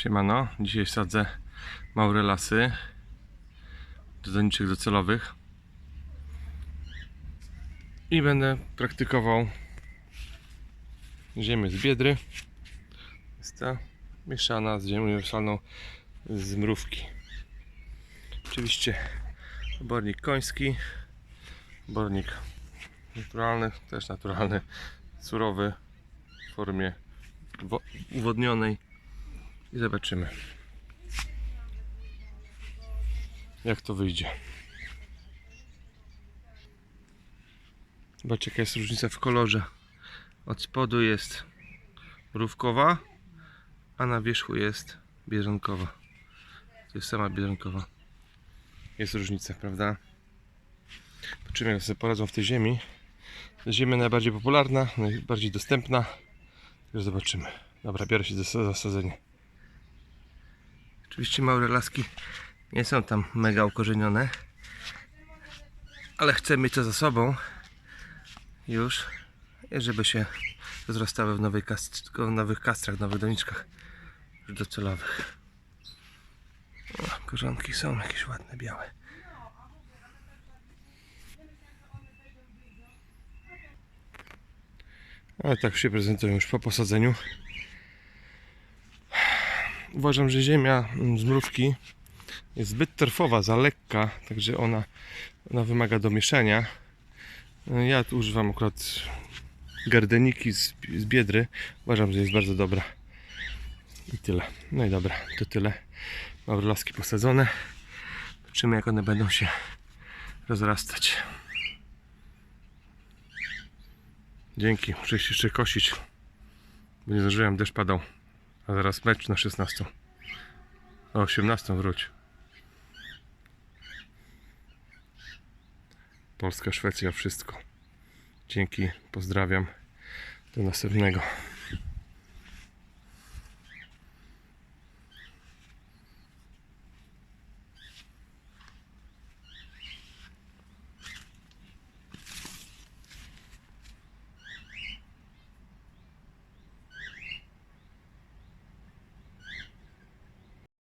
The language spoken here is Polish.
Siemano, dzisiaj sadzę maurelasy do doniczek docelowych i będę praktykował ziemię z biedry. Jest ta mieszana z ziemią uniwersalną z mrówki. Oczywiście obornik koński obornik naturalny, też naturalny surowy w formie wo- uwodnionej i zobaczymy jak to wyjdzie. Zobaczcie jaka jest różnica w kolorze. Od spodu jest mrówkowa, a na wierzchu jest bieżankowa. To jest sama bieżankowa. Jest różnica, prawda? Zobaczymy jak sobie poradzą w tej ziemi. Ziemia najbardziej popularna, najbardziej dostępna. Już zobaczymy. Dobra, biorę się za zasadzenie. Oczywiście małe laski nie są tam mega ukorzenione, ale chcę mieć to za sobą już, żeby się rozrastały w, nowej w nowych kastrach, w nowych doniczkach docelowych. O, korzonki są jakieś ładne, białe. Ale tak się prezentują już po posadzeniu. Uważam, że ziemia mm, z mrówki jest zbyt torfowa, za lekka, także ona, ona wymaga domieszania. No, Ja tu używam akurat gardeniki z, z biedry. Uważam, że jest bardzo dobra. I tyle. No i dobra, to tyle. Mam laski posadzone. Zobaczymy jak one będą się rozrastać. Dzięki, muszę się jeszcze kosić. Bo nie zdążyłem, deszcz padał. A zaraz mecz na 16. O 18 wróć. Polska, Szwecja, wszystko. Dzięki, pozdrawiam. Do następnego.